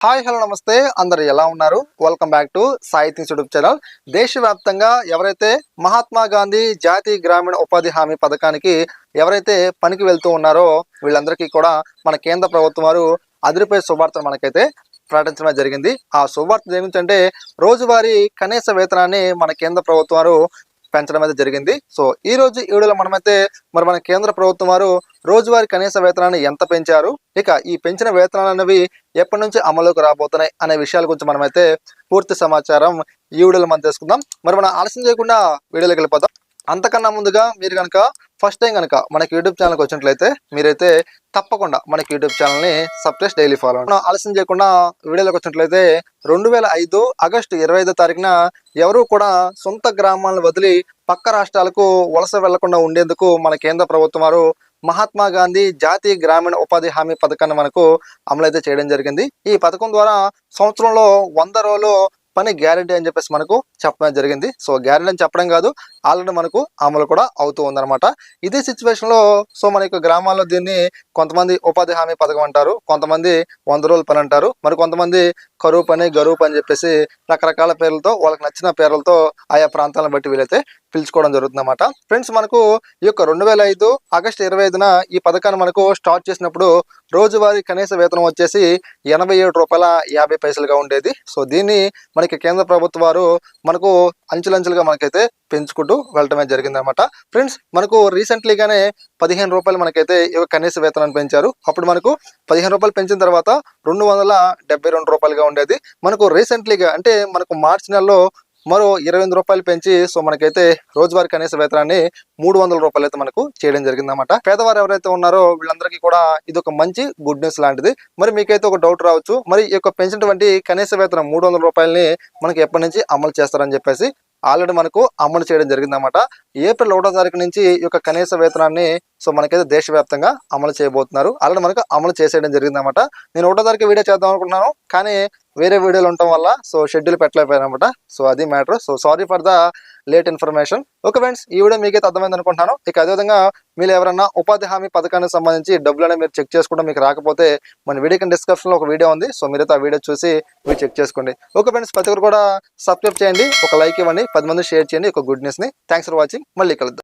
Hi hello నమస్తే. అందరు ఎలా ఉన్నారు? Welcome back to Sahityam YouTube channel దేశవ్యాప్తంగా ఎవరైతే మహాత్మా గాంధీ జాతీయ గ్రామీణ ఉపాధి హామీ పథకానికి ఎవరైతే పనికి వెళ్తూ ఉన్నారో వీళ్ళందరికీ కూడా మన కేంద్ర ప్రభుత్వం వారు అదిరిపోయే శుభార్తను మనకైతే ప్రకటించడం జరిగింది. ఆ శుభార్త ఏమిటంటే రోజువారీ కనీస వేతనాన్ని మన కేంద్ర ప్రభుత్వం వారు పెంచడం అయితే జరిగింది. సో ఈ రోజు ఈ వీడియోలో మనమైతే మరి మన కేంద్ర ప్రభుత్వం వారు రోజువారీ కనీస వేతనాన్ని ఎంత పెంచారు? ఇక ఈ పెంచిన వేతనాలు అనేవి ఎప్పటి నుంచి అమలులోకి రాబోతున్నాయి అనే విషయాల గురించి మనమైతే పూర్తి సమాచారం ఈ వీడియోలో మనం తెలుసుకుందాం. మరి మనం ఆలస్యం చేయకుండా వీడియోలోకి వెళ్ళిపోతాం అంతకన్నా ముందుగా మీరు కనుక ఫస్ట్ టైం కనుక మనకి యూట్యూబ్ ఛానల్కి వచ్చినట్లయితే మీరైతే తప్పకుండా మనకి యూట్యూబ్ ఛానల్ని సబ్స్క్రైబ్ డైలీ ఫాలో మనం ఆలస్యం చేయకుండా వీడియోలోకి వచ్చినట్లయితే రెండు వేల ఐదు ఆగస్టు ఇరవై ఐదో తారీఖున ఎవరూ కూడా సొంత గ్రామాలను వదిలి పక్క రాష్ట్రాలకు వలస వెళ్ళకుండా ఉండేందుకు మన కేంద్ర ప్రభుత్వం వారు మహాత్మా గాంధీ జాతీయ గ్రామీణ ఉపాధి హామీ పథకాన్ని మనకు అమలైతే చేయడం జరిగింది. ఈ పథకం ద్వారా సంవత్సరంలో వంద రోజులు పని గ్యారంటీ అని చెప్పేసి మనకు చెప్పడం జరిగింది. సో గ్యారంటీ అని చెప్పడం కాదు ఆల్రెడీ మనకు అమలు కూడా అవుతూ ఉందన్నమాట. ఇదే సిచ్యువేషన్లో సో మన యొక్క గ్రామాల్లో దీన్ని కొంతమంది ఉపాధి హామీ పథకం అంటారు కొంతమంది వంద రోజుల పని అంటారు మరి కొంతమంది కరువు పని గరువు పని అని చెప్పేసి రకరకాల పేర్లతో వాళ్ళకి నచ్చిన పేర్లతో ఆయా ప్రాంతాలను బట్టి వీలైతే పిలుచుకోవడం జరుగుతుంది అనమాట ఫ్రెండ్స్ మనకు ఈ యొక్క రెండు వేల ఐదు ఆగస్టు ఇరవై ఐదున ఈ పథకాన్ని మనకు స్టార్ట్ చేసినప్పుడు రోజువారీ కనీస వేతనం వచ్చేసి ఎనభై ఏడు రూపాయల యాభై పైసలుగా ఉండేది. సో దీన్ని మనకి కేంద్ర ప్రభుత్వం వారు మనకు అంచులంచులుగా మనకైతే పెంచుకుంటూ వెళ్ళటమే జరిగింది అనమాట ఫ్రెండ్స్ మనకు రీసెంట్లీగానే పదిహేను రూపాయలు మనకైతే కనీస వేతనాన్ని పెంచారు. అప్పుడు మనకు పదిహేను రూపాయలు పెంచిన తర్వాత రెండు వందల డెబ్బై రెండు రూపాయలుగా ఉండేది. మనకు రీసెంట్లీగా అంటే మనకు మార్చి నెలలో మరో ఇరవై ఎనిమిది రూపాయలు పెంచి సో మనకైతే రోజువారీ కనీస వేతనాన్ని మూడు వందల రూపాయలు అయితే మనకు చేయడం జరిగిందన్నమాట. పేదవారు ఎవరైతే ఉన్నారో వీళ్ళందరికీ కూడా ఇది ఒక మంచి గుడ్ న్యూస్ లాంటిది. మరి మీకైతే ఒక డౌట్ రావచ్చు. మరి ఈ యొక్క పెంచినటువంటి కనీస వేతనం మూడు వందల రూపాయలని మనకి ఎప్పటి నుంచి అమలు చేస్తారని చెప్పేసి ఆల్రెడీ మనకు అమలు చేయడం జరిగిందన్నమాట. ఏప్రిల్ ఒకటో తారీఖు నుంచి ఈ యొక్క కనీస వేతనాన్ని సో మనకైతే దేశవ్యాప్తంగా అమలు చేయబోతున్నారు. ఆల్రెడీ మనకు అమలు చేసేయడం జరిగిందన్నమాట. నేను ఒకటో తారీఖు వీడియో చేద్దాం అనుకుంటున్నాను. కానీ వేరే వీడియోలు ఉండటం వల్ల సో షెడ్యూల్ పెట్టలేకపోయాను అనమాట సో అది matter. So sorry for the late information. Okay friends ఈ వీడియో మీకైతే అర్థమైంది అనుకుంటున్నాను. ఇక అదేవిధంగా మీరు ఎవరైనా ఉపాధి హామీ పథకానికి సంబంధించి డబ్బులు అనేది మీరు చెక్ చేసుకోవడం మీకు రాకపోతే మన వీడియో కింద description లో ఒక వీడియో ఉంది. సో మీరైతే ఆ వీడియో చూసి మీరు చెక్ చేసుకోండి. ఓకే ఫ్రెండ్స్ ప్రతి ఒక్కరు కూడా సబ్స్క్రైబ్ చేయండి. ఒక లైక్ ఇవ్వండి. పది మంది షేర్ చేయండి. ఒక గుడ్ న్యూస్ని. Thanks for watching. మళ్ళీ కలుద్దాం.